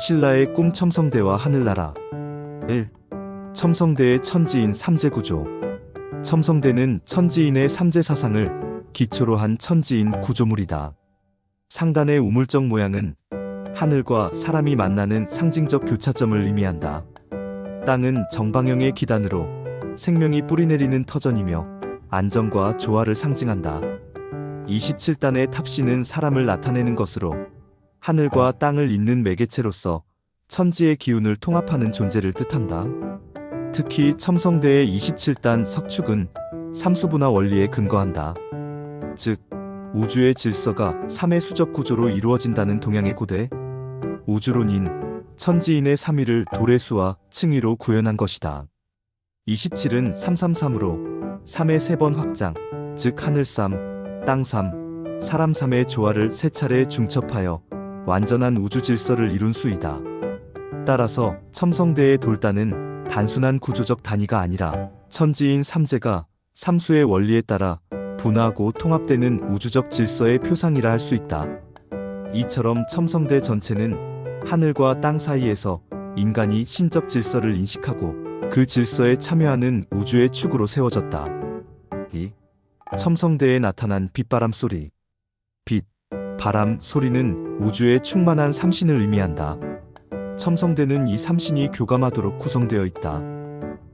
신라의 꿈 첨성대와 하늘나라 1. 첨성대의 천지인 삼재구조 첨성대는 천지인의 삼재사상을 기초로 한 천지인 구조물이다. 상단의 우물적 모양은 하늘과 사람이 만나는 상징적 교차점을 의미한다. 땅은 정방형의 기단으로 생명이 뿌리내리는 터전이며 안정과 조화를 상징한다. 27단의 탑신은 사람을 나타내는 것으로 하늘과 땅을 잇는 매개체로서 천지의 기운을 통합하는 존재를 뜻한다. 특히 첨성대의 27단 석축은 삼수분화 원리에 근거한다. 즉, 우주의 질서가 3의 수적 구조로 이루어진다는 동양의 고대 우주론인 천지인의 3위를 도래수와 층위로 구현한 것이다. 27은 333으로 3의 3번 확장, 즉 하늘 3, 땅 3, 사람 3의 조화를 세 차례 중첩하여 완전한 우주 질서를 이룬 수이다. 따라서 첨성대의 돌단은 단순한 구조적 단위가 아니라 천지인 삼재가 삼수의 원리에 따라 분화하고 통합되는 우주적 질서의 표상이라 할 수 있다. 이처럼 첨성대 전체는 하늘과 땅 사이에서 인간이 신적 질서를 인식하고 그 질서에 참여하는 우주의 축으로 세워졌다. 2. 첨성대에 나타난 빛바람 소리. 빛, 바람, 소리는 우주의 충만한 삼신을 의미한다. 첨성대는 이 삼신이 교감하도록 구성되어 있다.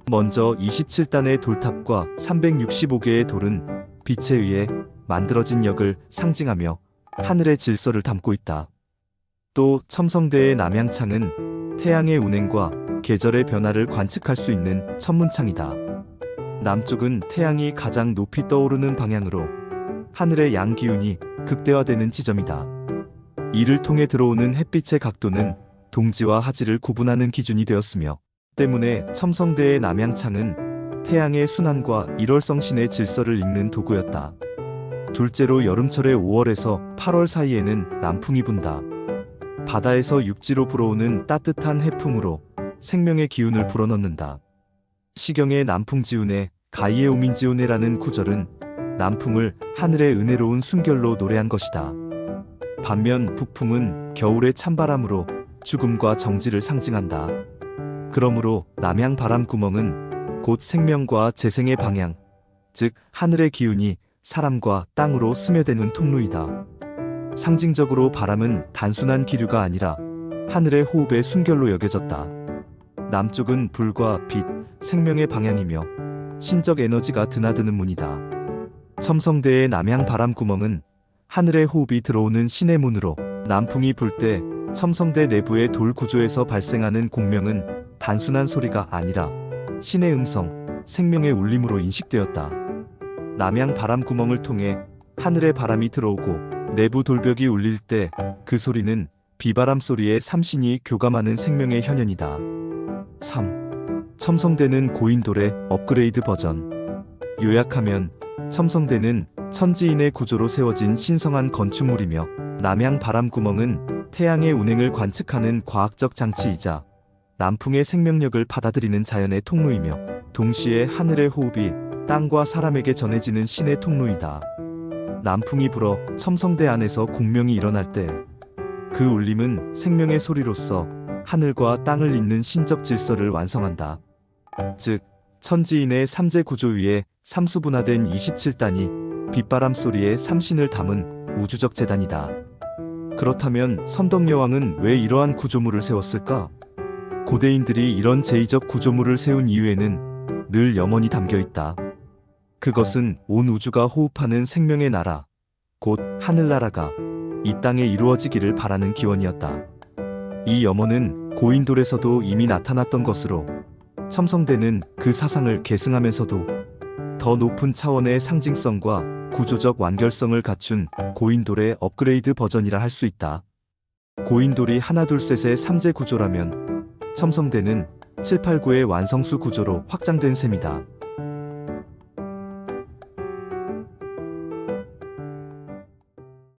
먼저 27단의 돌탑과 365개의 돌은 빛에 의해 만들어진 역을 상징하며 하늘의 질서를 담고 있다. 또 첨성대의 남양창은 태양의 운행과 계절의 변화를 관측할 수 있는 천문창이다. 남쪽은 태양이 가장 높이 떠오르는 방향으로 하늘의 양기운이 극대화되는 지점이다. 이를 통해 들어오는 햇빛의 각도는 동지와 하지를 구분하는 기준이 되었으며 때문에 첨성대의 남양창은 태양의 순환과 일월성신의 질서를 읽는 도구였다. 둘째로 여름철의 5월에서 8월 사이에는 남풍이 분다. 바다에서 육지로 불어오는 따뜻한 해풍으로 생명의 기운을 불어넣는다. 시경의 남풍지운에 가이에 오민지운에라는 구절은 남풍을 하늘의 은혜로운 순결로 노래한 것이다. 반면 북풍은 겨울의 찬바람으로 죽음과 정지를 상징한다. 그러므로 남양 바람 구멍은 곧 생명과 재생의 방향, 즉 하늘의 기운이 사람과 땅으로 스며드는 통로이다. 상징적으로 바람은 단순한 기류가 아니라 하늘의 호흡의 순결로 여겨졌다. 남쪽은 불과 빛, 생명의 방향이며 신적 에너지가 드나드는 문이다. 첨성대의 남양 바람 구멍은 하늘의 호흡이 들어오는 신의 문으로 남풍이 불 때 첨성대 내부의 돌 구조에서 발생하는 공명은 단순한 소리가 아니라 신의 음성, 생명의 울림으로 인식되었다. 남양 바람 구멍을 통해 하늘의 바람이 들어오고 내부 돌벽이 울릴 때 그 소리는 비바람 소리에 삼신이 교감하는 생명의 현현이다. 3. 첨성대는 고인돌의 업그레이드 버전. 요약하면 첨성대는 천지인의 구조로 세워진 신성한 건축물이며 남양 바람 구멍은 태양의 운행을 관측하는 과학적 장치이자 남풍의 생명력을 받아들이는 자연의 통로이며 동시에 하늘의 호흡이 땅과 사람에게 전해지는 신의 통로이다. 남풍이 불어 첨성대 안에서 공명이 일어날 때 그 울림은 생명의 소리로서 하늘과 땅을 잇는 신적 질서를 완성한다. 즉, 천지인의 삼재 구조 위에 삼수분화된 27단이 빛바람 소리에 삼신을 담은 우주적 재단이다. 그렇다면 선덕여왕은 왜 이러한 구조물을 세웠을까? 고대인들이 이런 제의적 구조물을 세운 이유에는 늘 염원이 담겨 있다. 그것은 온 우주가 호흡하는 생명의 나라, 곧 하늘나라가 이 땅에 이루어지기를 바라는 기원이었다. 이 염원은 고인돌에서도 이미 나타났던 것으로 첨성대는 그 사상을 계승하면서도 더 높은 차원의 상징성과 구조적 완결성을 갖춘 고인돌의 업그레이드 버전이라 할 수 있다. 고인돌이 하나 둘셋의 삼재 구조라면 첨성대는 789의 완성수 구조로 확장된 셈이다.